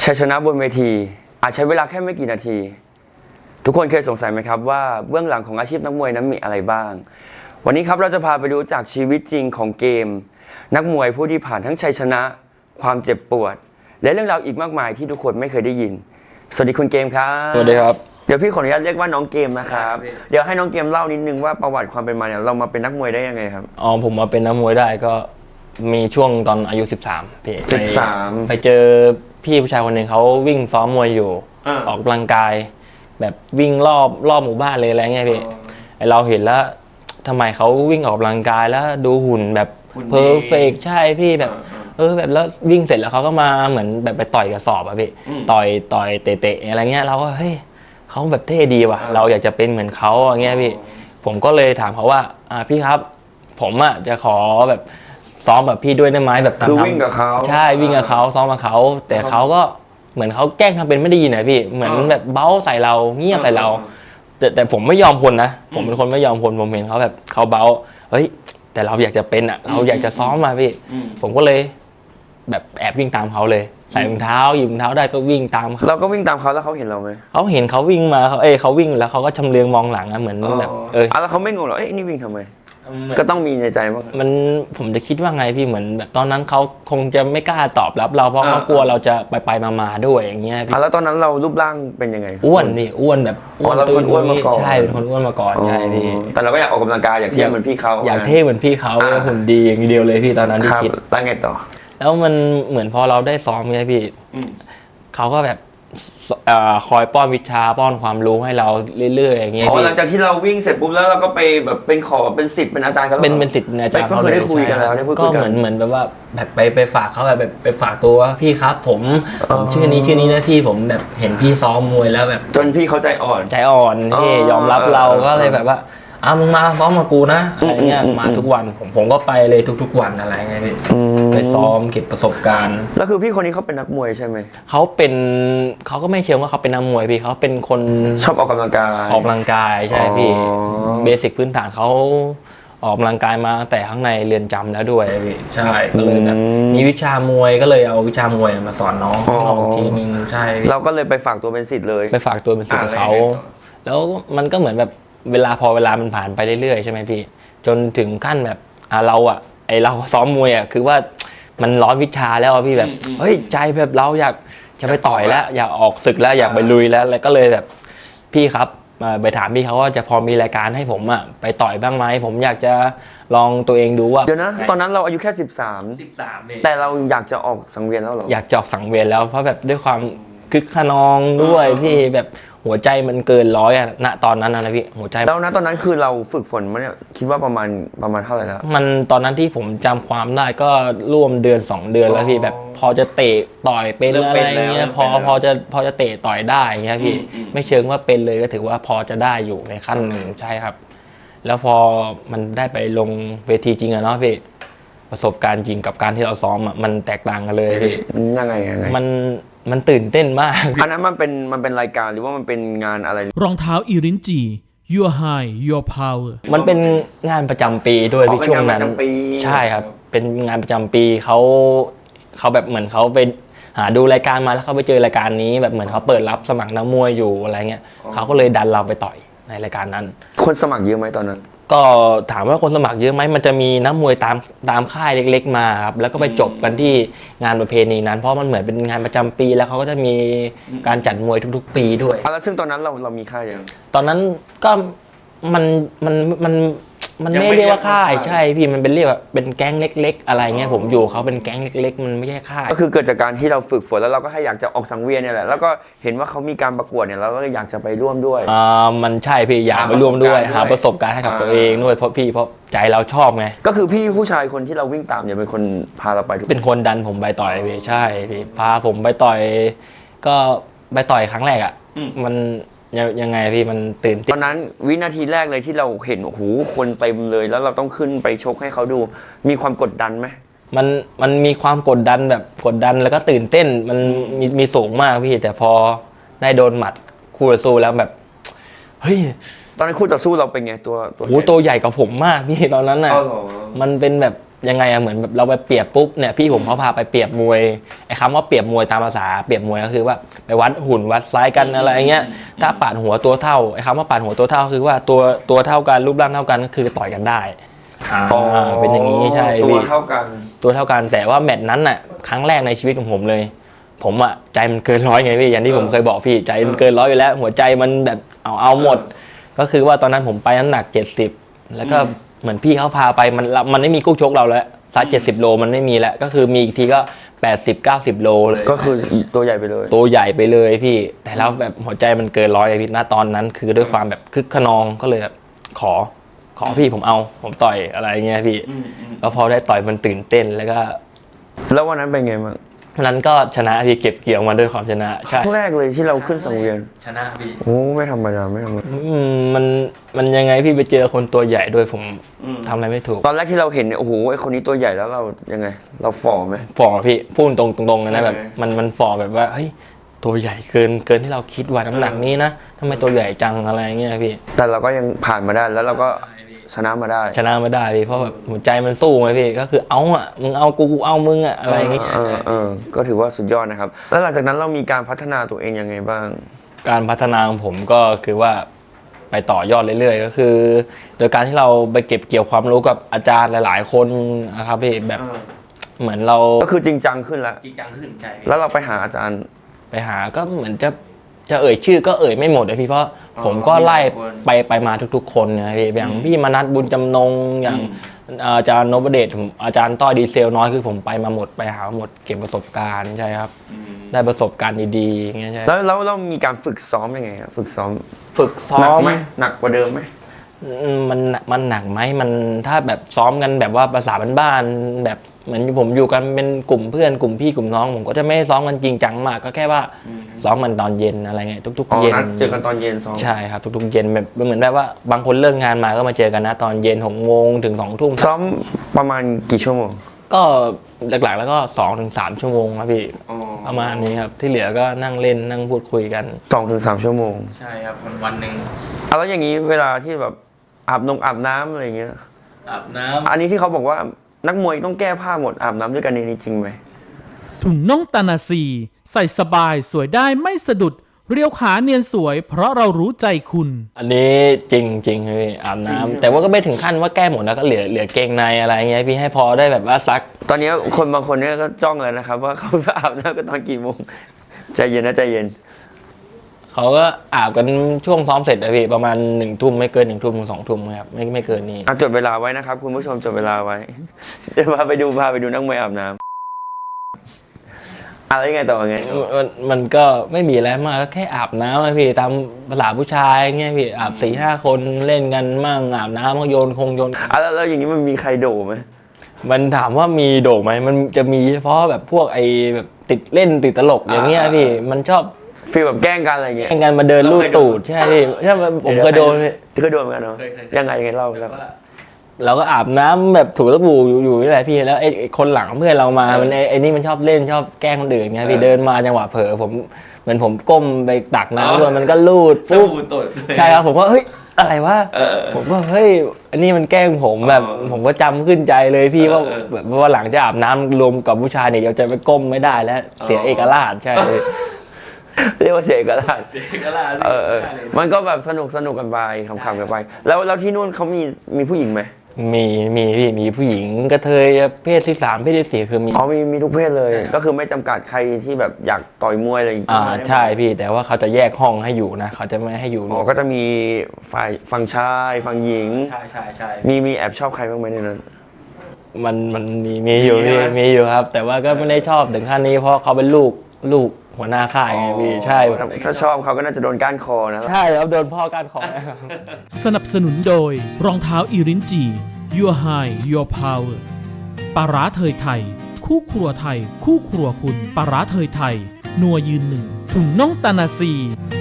ชัยชนะบนเวที อาจใช้เวลาแค่ไม่กี่นาที ทุกคนเคยสงสัยไหมครับว่าเบื้องหลังของอาชีพนักมวยนั้นมีอะไรบ้าง วันนี้ครับเราจะพาไปรู้จากชีวิตจริงของเกม นักมวยผู้ที่ผ่านทั้งชัยชนะ ความเจ็บปวด และเรื่องราวอีกมากมายที่ทุกคนไม่เคยได้ยิน สวัสดีคุณเกมครับสวัสดีครับเดี๋ยวพี่ขออนุญาตเรียกว่าน้องเกมนะครับเดี๋ยวให้น้องเกมเล่านิดนึงว่าประวัติความเป็นมาเนี่ยเรามาเป็นนักมวยได้ยังไงครับอ๋อผมมาเป็นนักมวยได้ก็มีช่วงตอนอายุ 13พี่ไป13 ไปเจอ พี่ผู้ชายคนหนึ่งเขาวิ่งซ้อมมวยอยู่ อ่า ออกกำลังกาย แบบวิ่งรอบรอบหมู่บ้านเลยอะไรเงี้ยพี่ไอเราเห็นแล้วทำไมเขาวิ่งออกกำลังกายแล้วดูหุ่นแบบหุ่นดีเพอร์เฟกใช่พี่แบบเออแบบแล้ววิ่งเสร็จแล้วเขาก็มาเหมือนแบบไปต่อยกระสอบอะพี่ต่อยต่อยเตะๆอะไรเงี้ยเราก็เฮ้ยเขาแบบเท่ดีว่ะเราอยากจะเป็นเหมือนเขาอย่างเงี้ยพี่ ผมก็เลยถามเขาว่าอ่าพี่ครับ ผมอะจะขอแบบ ซ้อมแบบพี่ด้วยได้ไหมแบบทำคือทำวิ่งกับเขาใช่วิ่งกับเขาซ้อมกับเขา แต่เขาก็เหมือนเขาแกล้งทำเป็นไม่ได้ยินนะพี่ เหมือนอ่าแบบเบ้าใส่เราเงียบใส่เรา แต่แต่ผมไม่ยอมคนนะ ผมเป็นคนไม่ยอมคนผมเห็นเขาแบบเขาเบ้าเฮ้ย แต่เราอยากจะเป็นอะ เราอยากจะซ้อมมาพี่อืมผมก็เลยแบบแอบวิ่งตามเขาเลยใส่รองเท้าหยิบรองเท้าได้ก็วิ่งตามเขาเราก็วิ่งตามเขาแล้วเขาเห็นเราไหมเขาเห็นเขาวิ่งมาเขาเอ้ยเขาวิ่งแล้วเขาก็ชำเลืองมองหลังอะเหมือนแบบเอออะแล้วเขาไม่งงหรอเอ้ยนี่วิ่งทำไม ก็ต้องมีในใจบ้าง มันผมจะคิดว่าไงพี่เหมือน แบบตอนนั้นเขาคงจะไม่กล้าตอบรับ เราเพราะอ่าเขากลัวเราจะไปไปมามาด้วยอย่างเงี้ยพี่อะแล้วตอนนั้นเรารูปร่างเป็นยังไง อ้วนนี่อ้วนแบบอ๋อเราเป็นคนอ้วนมาก่อน ใช่เป็นคนอ้วนมาก่อนอ๋อใช่พี่แต่เราก็อยากออกกำลังกายอยากเที่ยวเหมือนพี่เขาอยากเท่เหมือนพี่เขาอ่า หุ่นดีอย่างเดียวเลยพี่ตอนนั้นที่ครับคิด แล้วไงต่อ แล้วมันเหมือนพอเราได้ซ้อมเนี่ยพี่อืมเขาก็แบบ เอ่อคอยป้อนวิชาป้อนความรู้ให้เราเรื่อยๆอย่างเงี้ยอ๋อพี่หลังจากที่เราวิ่งเสร็จปุ๊บแล้วเราก็ไปแบบเป็นขอเป็นสิทธิ์เป็นอาจารย์กันแล้วหรอเป็นเป็นสิทธิ์อาจารย์ก็เขาเคเลยยได้คุยกันใช่แล้วได้พูดคุก็ยกันเหมือนเหมือนแบบว่าแบบไปไปฝากเขาแบบไปฝากตัวว่าพี่ครับ ผมผมชื่อนี้ชื่อนี้นะพี่ผมแบบเห็นพี่ซ้อมมวยแล้วแบบ จนพี่เขาใจอ่อนใจอ่อนที่อ๋อยอมรับเราเออก็เลยแบบว่า อะมึงมาซ้อมมากูนะอะไรเงี้ยอืมอืมมาทุกวันผมผมก็ไปเลยทุก ๆ วันอะไรเงี้ยพี่ไปซ้อมเก็บประสบการณ์ แล้วคือพี่คนนี้เขาเป็นนักมวยใช่ไหมเขาเป็นเขาก็ไม่เชิงว่าเขาเป็นนักมวยพี่เขาเป็นคนชอบออกกำลังกายออกกำลังกายใช่พี่อ๋อเบสิกพื้นฐานเขาออกกำลังกายมาตั้งแต่ข้างในเรียนจำแล้วด้วยพี่ใช่ก็เลยแบบมีวิชามวยก็เลยเอาวิชามวยมาสอนน้องอ๋อน้องอีกทีนึงใช่พี่เราก็เลยไปฝากตัวเป็นสิทธิ์เลย ไปฝากตัวเป็นศิษย์กับเขาอ่าแล้วยังไงต่อแล้วมันก็เหมือนแบบ เวลาพอเวลามันผ่านไปเรื่อยๆใช่ไหมพี่ จนถึงขั้นแบบอะเราอะไอเราซ้อมมวยอะคือว่ามันร้อนวิชาแล้วอะพี่แบบเฮ้ยใจแบบเราอยากจะไปต่อยแล้ว อยากออกศึกแล้วอยากไปลุยแล้วแล้วก็เลยแบบ พี่ครับมาไปถามพี่เขาว่าจะพอมีรายการให้ผมอะไปต่อยบ้างไหมผมอยากจะลองตัวเองดูว่า เดี๋ยวนะ ตอนนั้นเราอายุแค่13สิบสามแต่เราอยากจะออกสังเวียนแล้วเหรอ อยากจะออกสังเวียนแล้วเพราะแบบด้วยความคึกขนองด้วยพี่แบบ หัวใจมันเกินร้อยอะณตอนนั้นนะพี่หัวใจ แล้วนะตอนนั้นคือเราฝึกฝนมาเนี่ยคิดว่าประมาณประมาณเท่าไหร่แล้ว มันตอนนั้นที่ผมจำความได้ก็ร่วมเดือน 2 เดือนแล้วพี่อ๋อแบบพอจะเตะต่อยเป็นเริ่มอะเป็ไรนแล้วเงี้ยเริ่มพอเป็นแล้วพอจะพอจะเตะต่อยได้เงี้ยพี่อืมอืมไม่เชิงว่าเป็นเลยก็ถือว่าพอจะได้อยู่ในขั้นหนึ่งใช่ครับ แล้วพอมันได้ไปลงเวทีจริงอะเนาะพี่ประสบการณ์จริงกับการที่เราซ้อมอะมันแตกต่างกันเลยพี่ ยังไงยังไง มัน มันตื่นเต้นมาก อันนั้นมันเป็นมันเป็นรายการหรือว่ามันเป็นงานอะไร รองเท้าอิรินจี your high your power มันเป็นงานประจำปีด้วยอ๋อพี่เป็นช่วงงานนั้นประจำปี ใช่ครับ เป็นงานประจำปีเขาเขาแบบเหมือนเขาไปหาดูรายการมาแล้วเขาไปเจอรายการนี้ แบบเหมือนเขาเปิดรับสมัครนักมวยอยู่อะไรเงี้ยเขาก็เลยดันเราไปต่อย ในรายการนั้น คนสมัครเยอะไหมตอนนั้น ก็ถามว่าคนสมัครเยอะไหมมันจะมีนักมวยตามตามค่ายเล็ก ๆ มาครับแล้วก็ไปจบกันที่งานประเพณีนั้น เพราะมันเหมือนเป็นงานประจำปีแล้วเขาก็จะมีการจัดมวยทุก ๆ ปีด้วย อะแล้วซึ่งตอนนั้นเราเรามีค่ายยัง ตอนนั้นก็มันมันมัน มันยังไม่ไม่เรียกว่าเรียกว่าค่ายค่ายใช่พี่มันเป็นเรียกว่าเป็นแก๊งเล็ก ๆ อะไรเงี้ยผมอยู่เขาเป็นแก๊งเล็ก ๆ มันไม่ใช่ค่าย ก็คือเกิดจากการที่เราฝึกฝนแล้วเราก็ให้อยากจะออกสังเวียนเนี่ยแหละแล้วก็เห็นว่าเขามีการประกวดเนี่ยเราก็เลยอยากจะไปร่วมด้วยอ่ามันใช่พี่อยากหาไปร่วมด้วยประสบการณ์ด้วยหาประสบการณ์ให้กับอ่าตัวเองด้วยเพราะพี่เพราะใจเราชอบไงก็คือพี่ผู้ชายคนที่เราวิ่งตามเนี่ยเป็นคนพาเราไปทุกเป็นคนดันผมไปต่อยพี่ใช่พี่พาผมไปต่อย ก็ไปต่อยครั้งแรกอะมัน ยังยังไงพี่มันตื่นตเต้อนนนั้นวินาทีแรกเลยที่เราเห็นโอ้โหคนเต็มเลย แล้วเราต้องขึ้นไปชกให้เขาดู มีความกดดันไหมมันมันมีความกดดันแบบกดดันแล้วก็ตื่นเต้นมันมีมีสูงมากพี่แต่พอได้โดนหมัดคู่ต่อสู้แล้วแบบเฮ้ยตอนนั้นคู่ต่อสู้เราเป็นไงตัวตัวโหตัวใหญ่กว่าผมมากพี่ตอนนั้นน่ะอ๋อเหรอมันเป็นแบบ ยังไงอะเหมือนแบบเราไปเปรียบปุ๊บเนี่ยพี่ผมเขาพาไปเปรียบมวยไอ้คำว่าเปรียบมวยตามภาษาเปรียบมวยก็คือว่าไปวัดหุ่นวัดไซส์กันอะไรเงี้ยถ้าปาดหัวตัวเท่าไอ้คำว่าปาดหัวตัวเท่าคือว่าตัวตัวเท่ากันรูปร่างเท่ากันก็คือต่อยกันได้อ่าเป็นอย่างนี้ใช่ตัวพี่เท่ากันตัวเท่ากันแต่ว่าแมตช์นั้นน่ะครั้งแรกในชีวิตของผมเลย ผมอะใจมันเกินร้อยไงพี่อย่างที่ผมเคยบอกพี่ใจมันเกินร้อยอยู่แล้ว หัวใจมันแบบเอาเอาหมด ก็คือว่าตอนนั้นผมไปน้ำหนัก70แล้วก็ เหมือนพี่เขาพาไปมันมันไม่มีกู้ชกเราแล้วซัด70โลมันไม่มีแล้ว ก็คือมีอีกทีก็80 90โลเลยก็คือตัวใหญ่ไปเลย ตัวใหญ่ไปเลยพี่ แต่แล้วแบบหัวใจมันเกินร้อยไงพี่ณตอนนั้น คือด้วยความแบบคึกขนองก็เลยแบบขอขอพี่ผมเอา ผมต่อยอะไรเงี้ยพี่แล้วพอได้ต่อยมันตื่นเต้นแล้วก็ แล้ววันนั้นเป็นไงบ้าง นั้นก็ชนะพี่เก็บเกี่ยวมาด้วยความชนะคใช่รั้งแรกเลยที่เราขึ้นสังเวียนชนะพี่โอ้ไม่ธรรมดาไม่ธรรมดาอืมมันมันยังไงพี่ไปเจอคนตัวใหญ่ด้วยผมทำอะไรไม่ถูก ตอนแรกที่เราเห็นเนี่ยโอ้โหไอคนนี้ตัวใหญ่แล้วเรายังไง เราฝ่อไหมฝ่อพี่พูดตรงตรงๆนะใช่แบบมันมันฝ่อแบบว่าเฮ้ยตัวใหญ่เกินเกินที่เราคิดว่าน้ำหนักนี้นะทำไมตัวใหญ่จังอะไรเงี้ยพี่ แต่เราก็ยังผ่านมาได้แล้วเราก็ ชนะมาได้ ชนะไม่ได้พี่เพราะแบบหัวใจมันสู้ไงพี่ก็คือเอาอะมึงเอากูกูเอามึงอะอะไรเงี้ยเออเออก็ถือว่าสุดยอดนะครับ แล้วหลังจากนั้นเรามีการพัฒนาตัวเองยังไงบ้าง การพัฒนาของผมก็คือว่าไปต่อยอดเรื่อยๆ ก็คือ โดยการที่เราไปเก็บเกี่ยวความรู้กับอาจารย์หลาย ๆ คนนะครับพี่แบบเหมือนเราก็คือจริงจังขึ้นแล้วจริงจังขึ้นใจแล้วเราไปหาอาจารย์ ไปหาก็เหมือนจะจะเอ่ยชื่อก็เอ่ยไม่หมดเลยพี่เพราะ ผมก็ไล่มีหลายคนไปไปมาทุกๆ คนนะพี่อย่างพี่มนัทบุญจำนงอย่างอาจารย์นพเดชผมอาจารย์ต้อยดีเซลน้อยคือผมไปมาหมดไปหามาหมดเก็บประสบการณ์ใช่ครับ ได้ประสบการณ์ดีๆอย่างเงี้ยใช่แล้วแล้วเรามีการฝึกซ้อมยังไงอะฝึกซ้อม ฝึกซ้อหนักมไหมหนักกว่าเดิมไหมอื มมันมันหนักไหมมันถ้าแบบซ้อมกันแบบว่าภาษาบ้านๆแบบเหมือนผมอยู่กันเป็นกลุ่มเพื่อนกลุ่มพี่กลุ่มน้อง ผมก็จะไม่ได้ซ้อมกันจริงจังมาก ก็แค่ว่าซ้อมมันตอนเย็นอะไรเงี้ยทุกอ๋อๆเย็นนัดเจอกันตอนเย็นซ้อมใช่ครับทุกๆเย็นแบบเหมือนแบบว่าบางคนเลิกงานมาก็มาเจอกันนะตอนเย็นหกโมงถึงสองทุ่มซ้อมประมาณกี่ชั่วโมงก็หลักๆแล้วก็สองถึงสามชั่วโมงครับพี่ประมาณนี้ครับที่เหลือก็นั่งเล่นนั่งพูดคุยกันสองถึงสามชั่วโมง ใช่ครับวันวันหนึ่งอะแล้วอย่างนี้เวลาที่แบบ อาบนงอาบน้ำอะไรอย่างเงี้ย อาบน้อันนี้ที่เขาบอกว่านักมวยต้องแก้ผ้าหมดอาบน้ำด้วยกันในนี้จริงไหมถุงน่องตานาซีใส่สบายสวยได้ไม่สะดุด เรียวขาเนียนสวย เพราะเรารู้ใจคุณำอันนี้จริงจริงๆพี่อาบน้ำแต่ว่าก็ไม่ถึงขั้นว่าแก้หมดแล้วก็เหลือเหลือเกงในอะไรเงี้ยพี่ให้พอได้แบบว่าซัก ตอนนี้คนบางคนเนี่ยก็จ้องเลยนะครับ ว่าเขาอาบน้ำกันตอนกี่โมง ใจเย็นนะใจเย็น เขาก็อาบกันช่วงซ้อมเสร็จเลยพี่ประมาณหนึ่งทุ่มไม่เกินหนึ่งทุ่มถึงสองทุ่มครับไม่ไม่เกินนี้อะจดเวลาไว้นะครับ คุณผู้ชมจดเวลาไว้ เดี๋ยวพาไปดูพาไปดูนักมวยอาบน้ำอะไรยังไงต่อไงมันมันก็ไม่มีอะไรมากก็แค่อาบน้ำอะพี่ตามภาษาผู้ชายเงี้ยพี่อาบสี่ห้าคนเล่นกันมั่งอาบน้ำก็โยนคงโยน อะแล้วแล้วอย่างนี้มันมีใครโดไหมมันถามว่ามีโด่ไหมมันจะมีเฉพาะแบบพวกไอ้แบบติดเล่นติดตลกอย่างเงี้ยพี่มันชอบ ฟีลแบบแกล้งกันอะไรเงี้ยแข่งกันมาเดินลูดตูดใช่พี่ใช่ผมเคยโดนพี่ เคยโดนเหมือนกันเนาะยังไงยังไงเล่าเล่า เราก็อาบน้ำแบบถูตะบูอยู่อยู่นี่แหละพี่แล้วไอ้ไอ้คนหลังเพื่อนเรามามันไอ้ไอ้นี่มันชอบเล่นชอบแกล้งคนอื่นไงพี่เดินมาจังหวะเผลอผมเหมือนผมก้มไปตักน้ำด้วยมันก็ลูดปุ๊บใช่ครับผมก็เฮ้ยอะไรวะผมก็เฮ้ยอันนี้มันแกล้งผมแบบผมก็จำขึ้นใจเลยพี่ว่าแบบว่าหลังจะอาบน้ำรวมกับผู้ชายเนี่ยเดี๋ยวจะไปก้มไม่ได้แล้วเสียเอกราชใช่เลย เรียกว่าเสียกันละเออเออมันก็แบบสนุกสนุกกันไปขำๆกันไป แล้วแล้วที่นู่นเขามีมีผู้หญิงไหมมีมีพี่มีผู้หญิงกระเทยเพศที่สามเพศที่สี่คือมีอ๋อมีมีทุกเพศเลย ก็คือไม่จำกัดใครที่แบบอยากต่อยมวยอะไรอย่างเงี้อ่ายใช่พี่แต่ว่าเขาจะแยกห้องให้อยู่นะเขาจะไม่ให้อยู่อ๋อก็จะมีฝ่ายฝั่งชายฝั่งหญิงใช่ใช่ใช่มีมีแอบชอบใครบ้างไหมในนั้นมันมันมีมีอยู่มีพี่ไหมมีอยู่ครับ แต่ว่าก็ไม่ได้ชอบถึงขั้นนี้เพราะเขาเป็นลูกลูก หัวหน้าค่ายไงพี่ใช่ถ้าถ้าชอบเขาก็น่าจะโดนก้านคอนะใช่ครับโดนพ่อการขอสนับสนุนโดยรองเท้าอีรินจี Your High Your Power ปลาร้าเทยไทย คู่ครัวไทย คู่ครัวคุณปลาร้าเทยไทย นัวยืนหนึ่งถุงน่องตานาซี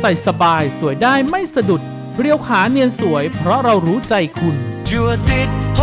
ใส่สบายสวยได้ไม่สะดุด เรียวขาเนียนสวยเพราะเรารู้ใจคุณ จัวติดโฮ